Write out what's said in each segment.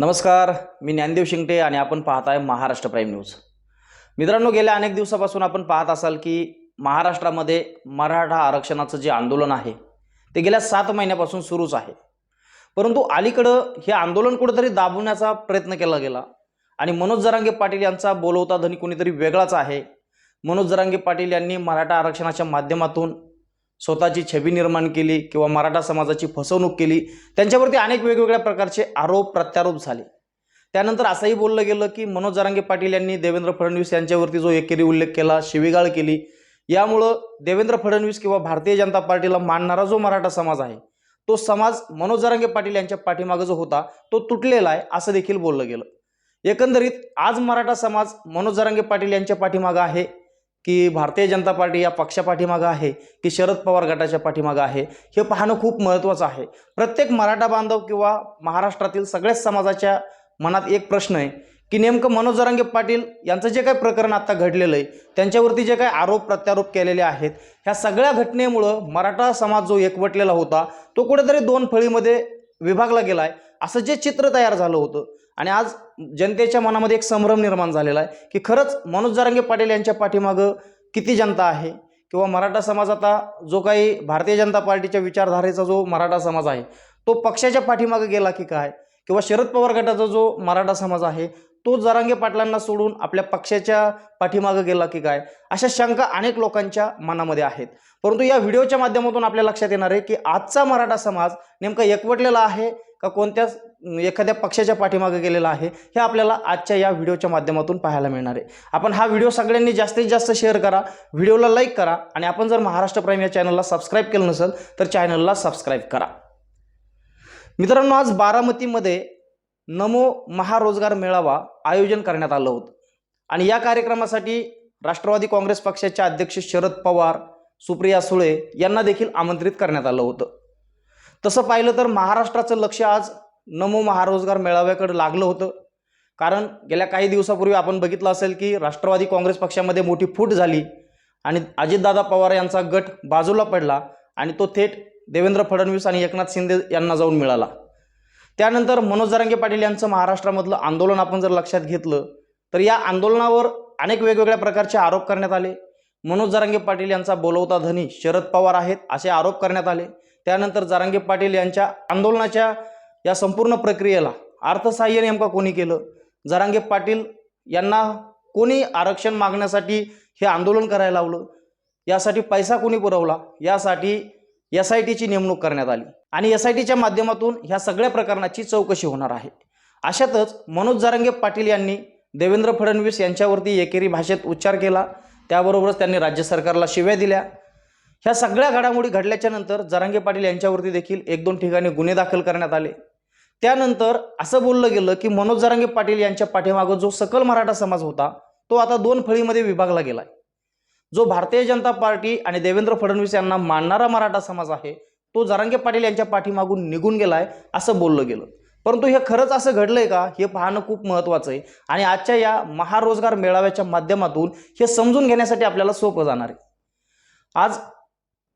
नमस्कार मी ज्ञानदेव शिंगटे आणि आपण पाहत आहे महाराष्ट्र प्राईम न्यूज. मित्रांनो गेल्या अनेक दिवसापासून आपण पाहत असाल की महाराष्ट्रामध्ये मराठा आरक्षणाचं जे आंदोलन आहे ते गेल्या सात महिन्यापासून सुरूच आहे. परंतु अलीकडं हे आंदोलन कुठेतरी दाबवण्याचा प्रयत्न केला गेला आणि मनोज जरांगे पाटील यांचा बोलवता धनी कोणीतरी वेगळाच आहे. मनोज जरांगे पाटील यांनी मराठा आरक्षणाच्या माध्यमातून स्वतःची छबी निर्माण केली किंवा मराठा समाजाची फसवणूक केली त्यांच्यावरती अनेक वेगवेगळ्या प्रकारचे आरोप प्रत्यारोप झाले. त्यानंतर असंही बोललं गेलं की मनोज जरांगे पाटील यांनी देवेंद्र फडणवीस यांच्यावरती जो एकेरी उल्लेख केला शिवीगाळ केली. यामुळं देवेंद्र फडणवीस किंवा भारतीय जनता पार्टीला मानणारा जो मराठा समाज आहे तो समाज मनोज जरांगे पाटील यांच्या पाठीमागं जो होता तो तुटलेला आहे असं देखील बोललं गेलं. एकंदरीत आज मराठा समाज मनोज जरांगे पाटील यांच्या पाठीमागं आहे की भारतीय जनता पार्टी या पक्षापाठीमागं आहे की शरद पवार गटाच्या पाठीमागं आहे हे पाहणं खूप महत्त्वाचं आहे. प्रत्येक मराठा बांधव किंवा महाराष्ट्रातील सगळ्याच समाजाच्या मनात एक प्रश्न आहे की नेमकं मनोज जरांगे पाटील यांचं जे काही प्रकरण आता घडलेलं आहे त्यांच्यावरती जे काही आरोप प्रत्यारोप केलेले आहेत ह्या सगळ्या घटनेमुळं मराठा समाज जो एकवटलेला होता तो कुठेतरी दोन फळीमध्ये विभागला गेला आहे असं जे चित्र तयार झालं होतं आणि आज जनतेच्या मनामध्ये एक संभ्रम निर्माण झालेला आहे की खरंच मनोज जारंगे पाटील यांच्या पाठीमागं किती जनता आहे? किंवा मराठा समाज आता जो काही भारतीय जनता पार्टीच्या विचारधारेचा जो मराठा समाज आहे तो पक्षाच्या पाठीमागं गेला की काय? किंवा शरद पवार गटाचा जो मराठा समाज आहे तो जरांगे पाटलांना सोडून आपल्या पक्षाच्या पाठीमागं गेला की काय? अशा शंका अनेक लोकांच्या मनामध्ये आहेत. परंतु या व्हिडिओच्या माध्यमातून आपल्या लक्षात येणार आहे की आजचा मराठा समाज नेमका एकवटलेला आहे का कोणत्याच एखाद्या पक्षाच्या पाठीमागे गेलेला आहे हे आपल्याला आजच्या या व्हिडिओच्या माध्यमातून पाहायला मिळणार आहे. आपण हा व्हिडिओ सगळ्यांनी जास्तीत जास्त शेअर करा व्हिडिओला लाईक करा आणि आपण जर महाराष्ट्र प्राईम या चॅनलला सबस्क्राईब केलं नसेल तर चॅनलला सबस्क्राईब करा. मित्रांनो आज बारामतीमध्ये नमो महारोजगार मेळावा आयोजन करण्यात आलं होतं. आणि या कार्यक्रमासाठी राष्ट्रवादी काँग्रेस पक्षाचे अध्यक्ष शरद पवार सुप्रिया सुळे यांना देखील आमंत्रित करण्यात आलं होतं. तसं पाहिलं तर महाराष्ट्राचं लक्ष आज नमो महारोजगार मेळाव्याकडे लागलं होतं. कारण गेल्या काही दिवसापूर्वी आपण बघितलं असेल की राष्ट्रवादी काँग्रेस पक्षामध्ये मोठी फूट झाली आणि अजितदादा पवार यांचा गट बाजूला पडला आणि तो थेट देवेंद्र फडणवीस आणि एकनाथ शिंदे यांना जाऊन मिळाला. त्यानंतर मनोज जरांगे पाटील यांचं महाराष्ट्रामधलं आंदोलन आपण जर लक्षात घेतलं तर या आंदोलनावर अनेक वेगवेगळ्या प्रकारचे आरोप करण्यात आले. मनोज जरांगे पाटील यांचा बोलवता धनी शरद पवार आहेत असे आरोप करण्यात आले. त्यानंतर जरांगे पाटील यांच्या आंदोलनाच्या या संपूर्ण प्रक्रियेला अर्थसहाय्य नेमका कोणी केलं? जरांगे पाटील यांना कोणी आरक्षण मागण्यासाठी हे आंदोलन करायला लावलं? यासाठी पैसा कोणी पुरवला? यासाठी एस आय टीची नेमणूक करण्यात आली. आणि एस आय टीच्या माध्यमातून ह्या सगळ्या प्रकरणाची चौकशी होणार आहे. अशातच मनोज जरांगे पाटील यांनी देवेंद्र फडणवीस यांच्यावरती एकेरी भाषेत उच्चार केला. त्याबरोबरच त्यांनी राज्य सरकारला शिव्या दिल्या. ह्या सगळ्या घडामोडी घडल्याच्या नंतर जरांगे पाटील यांच्यावरती देखील एक दोन ठिकाणी गुन्हे दाखल करण्यात आले. त्यानंतर असं बोललं गेलं की मनोज जरांगे पाटील यांच्या पाठीमागं जो सकल मराठा समाज होता तो आता दोन फळीमध्ये विभागला गेलाय. जो भारतीय जनता पार्टी आणि देवेंद्र फडणवीस यांना मानणारा मराठा समाज आहे तो जरांगे पाटील यांच्या पाठीमागून निघून गेलाय असं बोललं गेलं. परंतु हे खरंच असं घडलंय का? हे पाहणं खूप महत्त्वाचं आहे आणि आजच्या या महारोजगार मेळाव्याच्या माध्यमातून हे समजून घेण्यासाठी आपल्याला सोपं जाणार आहे. आज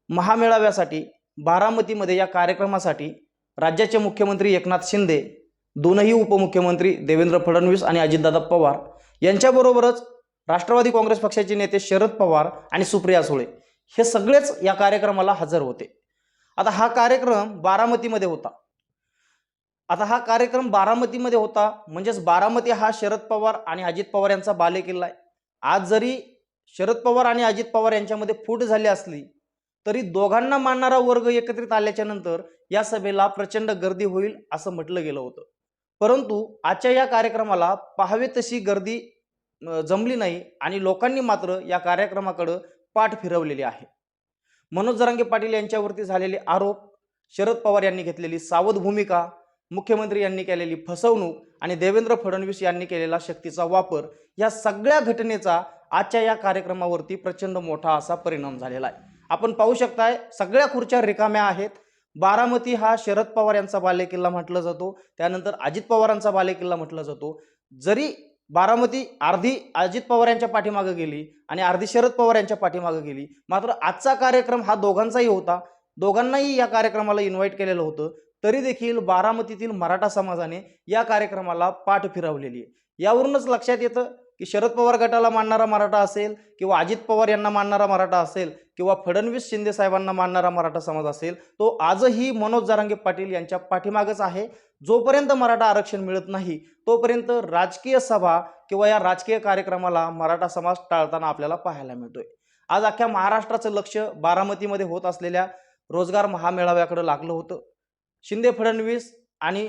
महामेळाव्यासाठी बारामतीमध्ये या कार्यक्रमासाठी राज्याचे मुख्यमंत्री एकनाथ शिंदे दोनही उपमुख्यमंत्री देवेंद्र फडणवीस आणि अजितदादा पवार यांच्याबरोबरच राष्ट्रवादी काँग्रेस पक्षाचे नेते शरद पवार आणि सुप्रिया सुळे हे सगळेच या कार्यक्रमाला हजर होते. आता हा कार्यक्रम बारामतीमध्ये होता. आता हा कार्यक्रम बारामतीमध्ये होता म्हणजेच बारामती हा शरद पवार आणि अजित पवार यांचा बालेकिल्ला आहे. आज जरी शरद पवार आणि अजित पवार यांच्यामध्ये फूट झाली असली तरी दोघांना मानणारा वर्ग एकत्रित आल्याच्यानंतर या सभेला प्रचंड गर्दी होईल असं म्हटलं गेलं होतं. परंतु आजच्या या कार्यक्रमाला पाहावे तशी गर्दी जमली नाही आणि लोकांनी मात्र या कार्यक्रमाकडं पाठ फिरवलेली आहे. मनोज जरांगे पाटील यांच्यावरती झालेले आरोप शरद पवार यांनी घेतलेली सावध भूमिका मुख्यमंत्री यांनी केलेली फसवणूक आणि देवेंद्र फडणवीस यांनी केलेला शक्तीचा वापर या सगळ्या घटनेचा आजच्या या कार्यक्रमावरती प्रचंड मोठा असा परिणाम झालेला आहे. आपण पाहू शकताय सगळ्या खुर्च्या रिकाम्या आहेत. बारामती हा शरद पवार यांचा बालेकिल्ला म्हटला जातो. त्यानंतर अजित पवारांचा बालेकिल्ला म्हटला जातो. जरी बारामती अर्धी अजित पवार यांच्या पाठीमागं गेली आणि अर्धी शरद पवार यांच्या पाठीमागं गेली मात्र आजचा कार्यक्रम हा दोघांचाही होता. दोघांनाही या कार्यक्रमाला इन्व्हाइट केलेलं होतं. तरी देखील बारामतीतील मराठा समाजाने या कार्यक्रमाला पाठ फिरवलेली आहे. यावरूनच लक्षात येतं की शरद पवार गटाला मानणारा मराठा असेल किंवा अजित पवार यांना मानणारा मराठा असेल किंवा फडणवीस शिंदे साहेबांना मानणारा मराठा समाज असेल तो आजही मनोज जारांगे पाटील यांच्या पाठीमागच आहे. जोपर्यंत मराठा आरक्षण मिळत नाही तोपर्यंत राजकीय सभा किंवा या राजकीय कार्यक्रमाला मराठा समाज टाळताना आपल्याला पाहायला मिळतोय. आज अख्ख्या महाराष्ट्राचं लक्ष बारामतीमध्ये होत असलेल्या रोजगार महामेळाव्याकडे लागलं होतं. शिंदे फडणवीस आणि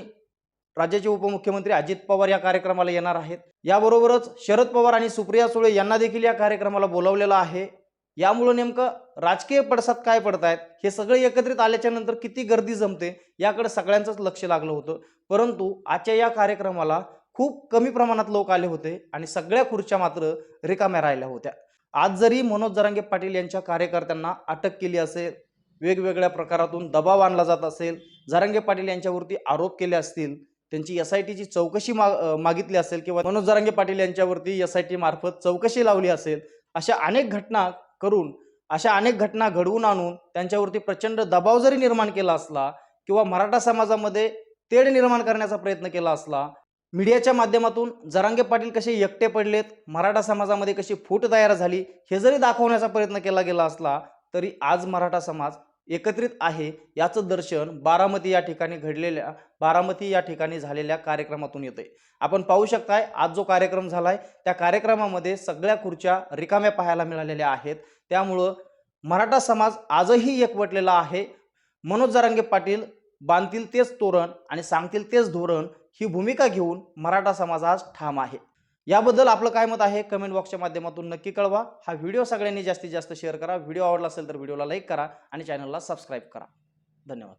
राज्याचे उपमुख्यमंत्री अजित पवार या कार्यक्रमाला येणार आहेत. याबरोबरच शरद पवार आणि सुप्रिया सुळे यांना देखील या कार्यक्रमाला बोलावलेलं आहे. यामुळं नेमकं राजकीय पडसाद काय पडत आहेत हे सगळे एकत्रित आल्याच्यानंतर किती गर्दी जमते? याकडे सगळ्यांचंच लक्ष लागलं होतं. परंतु आजच्या या कार्यक्रमाला खूप कमी प्रमाणात लोक आले होते आणि सगळ्या खुर्च्या मात्र रिकाम्या राहिल्या होत्या. आज जरी मनोज जरांगे पाटील यांच्या कार्यकर्त्यांना अटक केली असेल वेगवेगळ्या प्रकारातून दबाव आणला जात असेल जरांगे पाटील यांच्यावरती आरोप केले असतील त्यांची एस आय टीची चौकशी मा मागितली असेल किंवा मनोज जरांगे पाटील यांच्यावरती एस आय टी मार्फत चौकशी लावली असेल अशा अनेक घटना करून अशा अनेक घटना घडवून आणून त्यांच्यावरती प्रचंड दबाव जरी निर्माण केला असला किंवा मराठा समाजामध्ये तेढ निर्माण करण्याचा प्रयत्न केला असला मीडियाच्या माध्यमातून जरांगे पाटील कसे एकटे पडलेत मराठा समाजामध्ये कशी फूट तयार झाली हे जरी दाखवण्याचा प्रयत्न केला गेला असला तरी आज मराठा समाज एकत्रित आहे. याचं दर्शन बारामती या ठिकाणी घडलेल्या बारामती या ठिकाणी झालेल्या कार्यक्रमातून येते आपण पाहू शकताय आज जो कार्यक्रम झाला आहे त्या कार्यक्रमामध्ये सगळ्या खुर्च्या रिकाम्या पाहायला मिळालेल्या आहेत. त्यामुळं मराठा समाज आजही एकवटलेला आहे. मनोज जरांगे पाटील बांधतील तेच तोरण आणि सांगतील तेच धोरण ही भूमिका घेऊन मराठा समाज आज ठाम आहे. याबद्दल आपलं काय मत आहे? कमेंट बॉक्सच्या माध्यमातून नक्की कळवा. हा व्हिडिओ सगळ्यांनी जास्तीत जास्त शेअर करा. व्हिडिओ आवडला असेल तर व्हिडिओला लाईक करा आणि चॅनलला सबस्क्राईब करा. धन्यवाद.